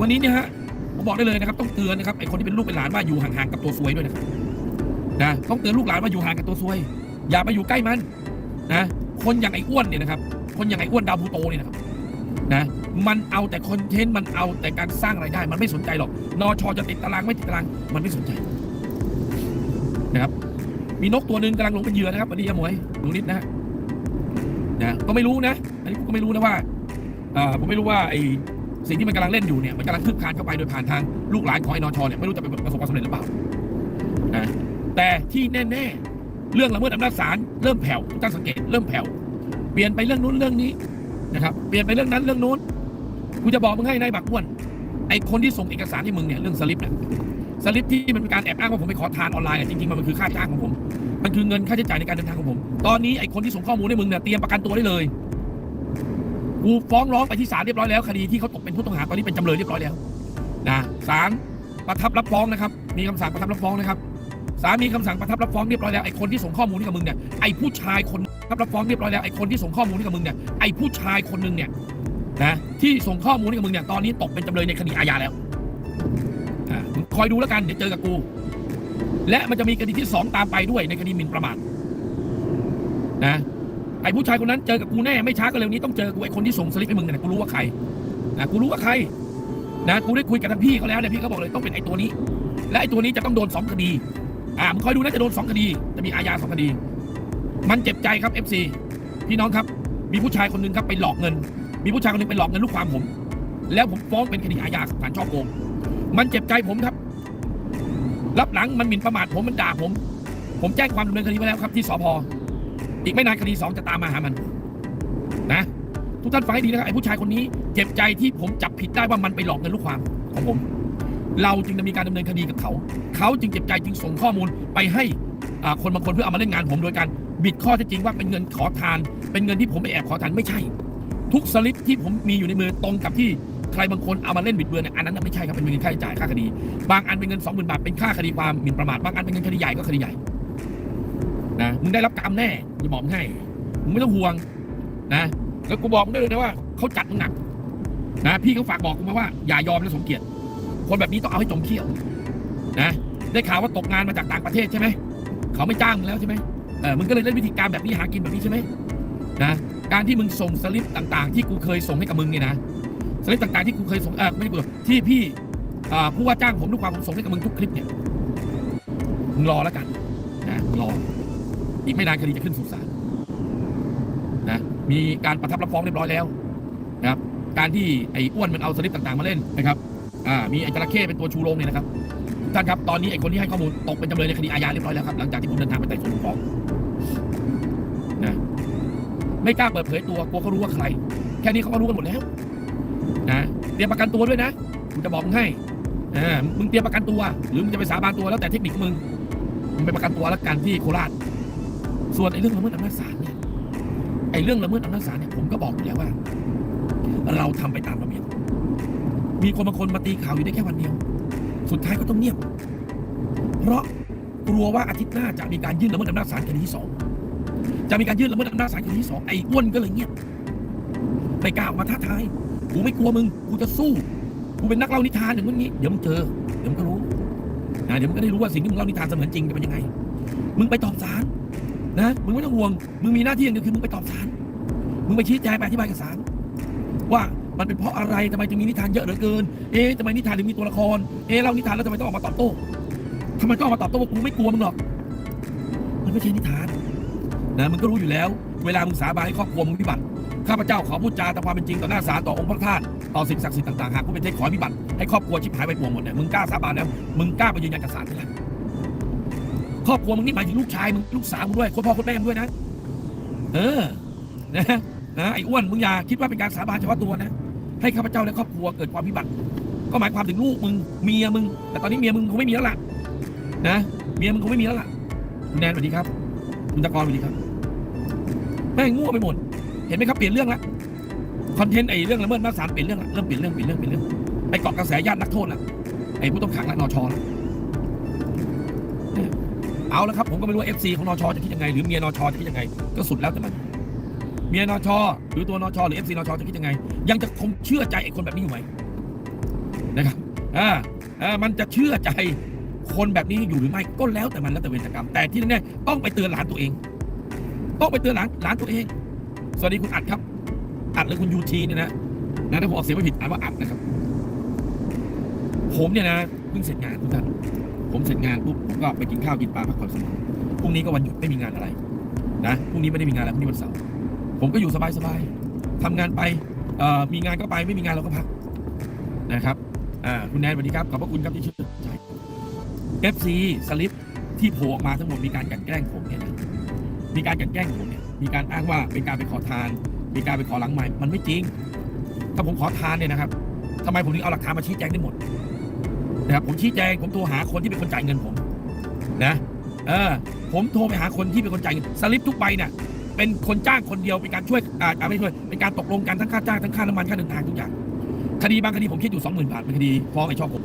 วันนี้เนี่ยฮะผมบอกได้เลยนะครับ ต้องเตือนนะครับไอคนที่เป็นลูกเป็นหลานว่าอยู่ห่างๆกับตัวซวยด้วยนะครับนะต้องเตือนลูกหลานว่าอยู่ห่างกับตัวซวย อย่าไปอยู่ใกล้มันนะคนอย่างไอ้อ้วนเนี่ยนะครับ คนอย่างไอ้อ้วนดาวพูโตเนี่ยนะครับนะมันเอาแต่คอนเทนต์มันเอาแต่การสร้างรายได้ มันไม่สนใจหรอกนอชอจะติดตารางไม่ติดตาราง มันไม่สนใจนะครับ มีนกตัวหนึ่งกำลังลงเป็นเหยื่อนะครับวันนี้ยมวยดูนิดนะฮะนะก็ไม่รู้นะ อันนี้ผมก็ไม่รู้นะว่าอ่อผมไม่รู้ว่าไอ้ สิ่งที่มันกำลังเล่นอยู่เนี่ยมันกำลังคืบคลานเข้าไปโดยผ่านทางลูกหลานของไอ้นอชอเนี่ยไม่รู้จะประสบความสำเร็จหรือเปล่านะแต่ที่แน่ๆเรื่องละเมิดอำนาจศาลเริ่มแผ่วทุกท่านสังเกตเริ่มแผ่วเปลี่ยนไปเรื่องนู้นเรื่องนี้นะครับเปลี่ยนไปเรื่องนั้นเรื่องนู้นกูจะบอกมึงให้นายบักอ้วนไอ้คนที่ส่งเอกสารให้มึงเนี่ยเรื่องสลิปเนี่ยสลิปที่มันเป็นการแอบอ้างว่าผมไปขอทานออนไลน์จริงๆมันคือค่าจ้างของผม มันคือเงินค่าใช้จ่ายในการเดินทางของผม ตอนนี้ไอ้คนที่ส่งข้อมูลให้มึงเนี่ยเตรียมประกันตัวได้เลย กูฟ้องร้องไปที่ศาลเรียบร้อยแล้วคดีที่เขาตกเป็นผู้ต้องหาตอนนี้เป็นจำเลยเรียบร้อยแล้วนะศาลประทับรับฟ้องนะครับ มีคำสั่งประทับรับฟ้องนะครับศาลมีคำสั่งประทับรับฟ้องเรียบร้อยแล้วไอ้คนที่ส่งข้อมูลให้กับมึงเนี่ยไอ้ผู้ชายคนรับรับฟ้องเรียบร้อยแล้วไอ้คนที่ส่งข้อมูลให้กับมึงเนี่ยไอ้ผู้ชายคนหนึ่งเนี่ยนะที่ส่งข้อมูลให้กับมึงเนี่ยตอนนี้ตกเป็นจำเลยในคดีอาญาแล้วอ่าคอยดูแล้วกันเดี๋ยวเจอกับกู และมันจะมีคดีที่สองตามไปด้วยในคดีหมิ่นประมาทนะ ไอ้ผู้ชายคนนั้นเจอกับกูแน่ไม่ช้าก็เร็วนี้ต้องเจอกูไอ้คนที่ส่งสลิปให้มึงเนี่ยกูรู้ว่าใครนะกูรู้ว่าใครนะกูได้คุยกับทางพี่เขาแล้วเนี่ยพี่เขาบอกเลยต้องเป็นไอ้ตัวนี้ และไอ้ตัวนี้จะต้องโดนสองคดีอ่ามึงคอยดูนะจะโดนสองคดีจะมีอาญาสองคดี มันเจ็บใจครับ FC พี่น้องครับ มีผู้ชายคนหนึ่งครับไปหลอกเงิน มีผู้ชายคนนึงไปหลอกเงินลูกความผม แล้วผมฟ้องเป็นคดีอาญาฐานช่อโกง มันเจ็บใจผมครับ รับหลังมันหมิ่นประมาทผมมันด่าผม ผมแจ้งความดำเนินคดีไว้แล้วครับที่สพ อีกไม่นานคดีสองจะตามมาหามัน นะ ทุกท่านฟังให้ดีนะครับไอ้ผู้ชายคนนี้ เจ็บใจที่ผมจับผิดได้ว่ามันไปหลอกเงินลูกความของผม เราจึงดำเนินการดำเนินคดีกับเขา เขาจึงเจ็บใจจึงส่งข้อมูลไปให้อ่าคนบางคนเพื่อเอามาเล่นงานผมโดยการบิดข้อเท็จจริงว่าเป็นเงินขอทาน เป็นเงินที่ผมไปแอบขอทานไม่ใช่ ทุกสลิปที่ผมมีอยู่ในมือตรงกับที่ใครบางคนเอามาเล่นบิดเบือนอันนั้นไม่ใช่ครับเป็นเงินค่าใช้จ่ายค่าคดี บางอันเป็นเงินสองหมื่นบาทเป็นค่าคดีความหมิ่นประมาทบางอันเป็นเงินคดีใหญ่ก็คดีใหญ่ นะมึงได้รับกรรมแน่จะบอกให้มึงไม่ต้องห่วงนะแล้วกูบอกมึงได้เลยนะว่าเขาจัดมึงหนักนะพี่เขาฝากบอกกูมาว่าอย่ายอมนะสมเกียรติคนแบบนี้ต้องเอาให้จมเขี้ยวนะได้ข่าวว่าตกงานมาจากต่างประเทศใช่ไหมเขาไม่จ้างมึงแล้วใช่ไหมเออมึงก็เลยเล่นวิธีการแบบนี้หากินแบบนี้ใช่ไหมนะการที่มึงส่งสลิปต่างๆ ที่กูเคยส่งให้กับมึงเนี่ยนะสลิปต่างๆที่กูเคยส่งเออไม่ใช่กูที่พี่ผู้ว่าจ้างผมด้วยความผมส่งให้กับมึงทุกคลิปเนี่ยมึงรอแล้วกันนะรอ อีกไม่นานคดีจะขึ้นสู่ศาลนะมีการประทับรับฟ้องเรียบร้อยแล้วนะครับ การที่ไอ้อ้วนมันเอาสลิปต่างๆมาเล่นนะครับอ่ามีไอ้จระเข้เป็นตัวชูโรงเนี่ยนะครับท่านครับตอนนี้ไอ้คนที่ให้ข้อมูลตกเป็นจำเลยในคดีอาญาเรียบร้อยแล้วครับหลังจากที่ผมเดินทางไปไต่สวนฟ้องนะไม่กล้าเปิดเผยตัวกลัวเขารู้ว่าใคร แค่นี้เขาก็รู้กันหมดแล้วนะเตรียมประกันตัวด้วยนะกูจะบอกมึงให้อ่ามึงเตรียมประกันตัว หรือมึงจะไปสาบานตัวแล้วแต่เทคนิคของมึงมึงไปประกันตัวแล้วกันที่โคราช ส่วนไอ้เรื่องละเมิดอำนาจศาลเนี่ยไอ้เรื่องละเมิดอำนาจศาลเนี่ยผมก็บอกอยู่แล้วว่า เราทำไปตามระเบียบมีคนบางคนมาตีข่าวอยู่ได้แค่วันเดียว สุดท้ายก็ต้องเงียบ เพราะกลัวว่าอาทิตย์หน้าจะมีการยื่นละเมิดอำนาจศาลคดีที่สองจะมีการยื่นละเมิดอำนาจศาลคดีที่สองไอ้อ้วนก็เลยเงียบไม่กล้าออกมาท้าทายกูไม่กลัวมึงกูจะสู้กูเป็นนักเล่านิทานอย่างนี้เดี๋ยวมึงเจอเดี๋ยวมึงก็รู้นะเดี๋ยวมึงก็ได้รู้ว่าสิ่งที่มึงเล่านิทานเสมือนจริงจะเป็นยังไง มึงไปตอบศาล นะมึงไม่ต้องห่วง มึงมีหน้าที่อย่างเดียวคือมึงไปตอบศาลมึงไปชี้แจงไปอธิบายกับศาลว่ามันเป็นเพราะอะไรทำไมจึงมีนิทานเยอะเหลือเกิน เอ๊ะทำไมนิทานถึงมีตัวละคร เอ๊ะเล่านิทานแล้วทำไมต้องออกมาตอบโต้ทำไมต้องออกมาตอบโต้ว่ากูไม่กลัวมึงหรอก มันไม่ใช่นิทานนะมึงก็รู้อยู่แล้ว เวลามึงสาบานให้ครอบครัวมึงพิบัติข้าพเจ้าขอพูดจาตามความเป็นจริงต่อหน้าศาลต่อองค์พระธาตุต่อสิ่งศักดิ์สิทธิ์ต่างๆหากผู้เป็นเทพขอพิบัติให้ครอบครัวชิบหายไปปวงหมดเนี่ยมึงกล้าสาบานแล้วมึงกล้าไปยืนยันกับศาลไหมล่ะ ครอบครัวมึงนี่หมายถึงลูกชายมึงลูกสาวมึงด้วยคนพ่อคนแม่มึงด้วยนะ เออนะนะไอ้อ้วนมึงอย่าคิดว่าเป็นการสาบานเฉพาะตัวนะ ให้ข้าพเจ้าและครอบครัวเกิดความพิบัติ ก็หมายความถึงลูกมึงเมียมึง แต่ตอนนี้เมียมึงคงไม่มีแล้วล่ะนะเมียมึงคงไม่มีแล้วล่ะคุณแนนสวัสดีครับคุณตะกรสวัสดีครับแม่งมั่วไปหมดเห็นไหมครับเปลี่ยนเรื่องละคอนเทนต์ไอ้เรื่องละเมิดอำนาจศาลเปลี่ยนเรื่องละเริ่มเปลี่ยนเรื่องเปลี่ยนเรื่องเปลี่ยนเรื่องไปเกาะกระแสญาตินักโทษละไอ้ผู้ต้องขังละนชละ เอาละครับผมก็ไม่รู้ว่าเอฟซีของนชจะคิดยังไงหรือเมียนชจะคิดยังไง ก็สุดแล้วแต่มันเมียนชหรือตัวนชหรือเอฟซีนชจะคิดยังไง ยังจะคงเชื่อใจไอ้คนแบบนี้อยู่ไหมนะครับอ่าอ่ามันจะเชื่อใจคนแบบนี้อยู่หรือไม่ก็แล้วแต่มันแล้วแต่เวรกรรม แต่ที่แน่ๆต้องไปเตือนหลานตัวเอง ต้องไปเตือนหลานหลานตัวเอง สวัสดีคุณอัดครับ อัดหรือคุณยูทีเนี่ยนะนะถ้าผมออกเสียงไม่ผิดอ่านว่าอัดนะครับ ผมเนี่ยนะเพิ่งเสร็จงานทุกท่าน ผมเสร็จงานปุ๊บผมก็ไปกินข้าวกินปลาพักผ่อนสมองพรุ่งนี้ก็วันหยุดไม่มีงานอะไรนะพรุ่งนี้ไม่ได้มีงานแล้วพรุ่งนี้วันเสาร์ผมก็อยู่สบายๆทำงานไปมีงานก็ไปไม่มีงานเราก็พักนะครับคุณแนนสวัสดีครับขอบพระคุณครับที่ช่วยใช่ FC สลิปที่โผล่ออกมาทั้งหมดมีการกันแกล้งผมเนี่ยนะมีการกันแกล้งผมเนี่ยมีการอ้างว่าเป็นการไปขอทาน มีการไปขอหลังใหม่มันไม่จริง ถ้าผมขอทานเนี่ยนะครับทำไมผมถึงเอาหลักฐานมาชี้แจงได้หมด นะครับผมชี้แจงผมโทรหาคนที่เป็นคนจ่ายเงินผมนะเออผมโทรไปหาคนที่เป็นคนจ่ายเงินสลิปทุกใบเนี่ยเป็นคนจ้างคนเดียวเป็นการช่วยอ่าไม่ช่วย เป็นการตกลงกันทั้งค่าจ้างทั้งค่าน้ำมันค่าเดินทางทุกอย่างคดีบางคดีผมคิดอยู่สองหมื่นบาทเป็นคดีฟ้องไอ้ชอบผม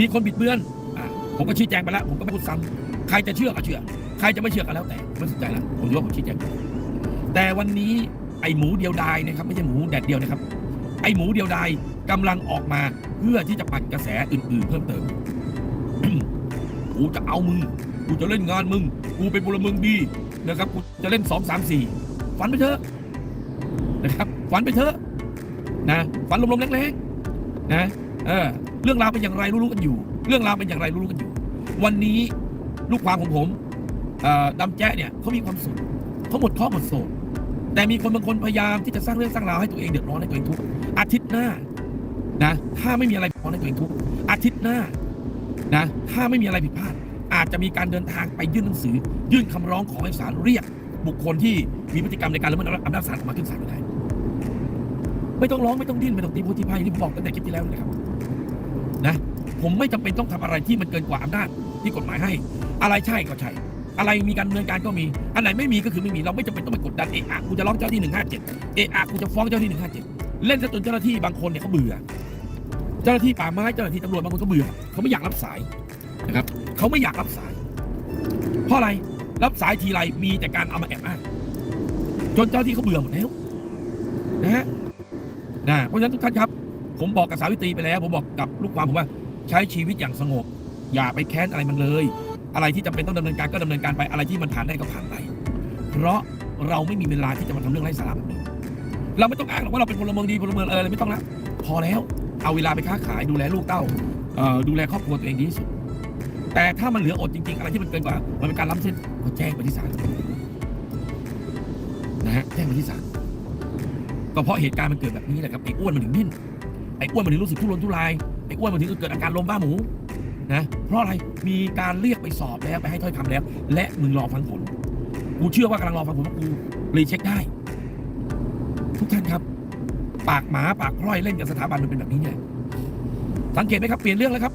มีคนบิดเบือนอ่าผมก็ชี้แจงไปแล้ว ผมก็ไม่พูดซ้ำใครจะเชื่อก็เชื่อ ใครจะไม่เชื่อก็แล้วแต่ไม่สนใจละผมยกผมชี้แจงแต่วันนี้ไอ้หมูเดียวดายนะครับไม่ใช่หมูแดดเดียวนะครับ ไอ้หมูเดียวดาย กำลังออกมาเพื่อที่จะปั่นกระแสอื่นๆ เพิ่มเติม กูจะเอามึง กูจะเล่นงานมึง กูเป็นพลเมืองดีนะครับ กูจะเล่นสองสามสี่ฝันไปเถอะนะครับ ฝันไปเถอะนะฝันลมๆแรงๆนะเออเรื่องราวเป็นอย่างไรรู้ๆกันอยู่ เรื่องราวเป็นอย่างไรรู้ๆกันอยู่ วันนี้ลูกความของผมเอ่อดำแจ๊เนี่ยเขามีความสุขเขาหมดเคราะห์หมดโศกแต่มีคนบางคนพยายามที่จะสร้างเรื่องสร้างราวให้ตัวเองเดือดร้อนให้ตัวเองทุกข์อาทิตย์หน้า นะ ถ้าไม่มีอะไรร้อให้ตัวเองทุกอาทิตย์หน้านะถ้าไม่มีอะไรผิดพลาด อาจจะมีการเดินทางไปยื่นหนังสือ ยื่นคำร้องขอให้ศาลเรียก บุคคลที่มีพฤติกรรมในการละเมิดอำนาจศาลออกมาขึ้นศาลก็ได้ไม่ต้องร้องไม่ต้องดิ้นไม่ต้องตีโพธิพายที่ผมบอกตั้งแต่คลิปที่แล้วเลยครับนะผมไม่จำเป็นต้องทำอะไรที่มันเกินกว่าอำนาจที่กฎหมายให้ อะไรใช่ก็ใช่ อะไรมีการดำเนินการก็มี อันไหนไม่มีก็คือไม่มี เราไม่จำเป็นต้องไปกดดันเอะอะกูจะร้องเจ้าที่หนึ่งห้าเจ็ดเอะอะกูจะฟ้องเจ้าที่หนึ่งห้าเจ็ดเล่นซะจนเจ้าหน้าที่บางคนเนี่ยเขาเบื่อ จ้าหน้าที่ป่าไม้เจ้าหน้าที่ตำรวจบางคนก็เบื่อเขาไม่อยากรับสายนะครับเขาไม่อยากรับสาย เพราะอะไรรับสายทีไรมีแต่การเอามาแอบอ้างจนเจ้าหน้าที่เขาเบื่อหมดแล้วนะฮะนะเพราะฉะนั้นทุกท่านครับ ผมบอกกับสาวิตรีไปแล้ว ผมบอกกับลูกความผมว่าใช้ชีวิตอย่างสงบ อย่าไปแค้นอะไรมันเลย อะไรที่จำเป็นต้องดำเนินการก็ดำเนินการไปอะไรที่มันผ่านได้ก็ผ่านไป เพราะเราไม่มีเวลาที่จะมาทำเรื่องไร้สาระแบบนี้เราไม่ต้องอ้างหรอกว่าเราเป็นพลเมืองดีพลเมืองเอออะไรไม่ต้องละพอแล้ว เอาเวลาไปค้าขายดูแลลูกเต้าดูแลครอบครัวตัวเองดีที่สุด แต่ถ้ามันเหลืออดจริง ๆ อะไรที่มันเกินกว่า มันเป็นการล้ำเส้นก็แจ้งไปที่ศาลนะฮะแจ้งไปที่ศาลก็เพราะเหตุการณ์มันเกิดแบบนี้แหละครับไอ้อ้วนมันถึงดิ้นไอ้อ้วนมันถึงรู้สึกทุรนทุรายไอ้อ้วนมันถึงเกิดอาการลมบ้าหมูนะเพราะอะไรมีการเรียกไปสอบแล้วไปให้ถ้อยคำแล้ว และมึงรอฟังผลกูเชื่อว่ากำลังรอฟังผลว่ากูรีเช็คได้ ทุกท่านครับ ปากหมาปากพร้อยเล่นกับสถาบันมันเป็นแบบนี้ไงสังเกตไหมครับเปลี่ยนเรื่องแล้วครับ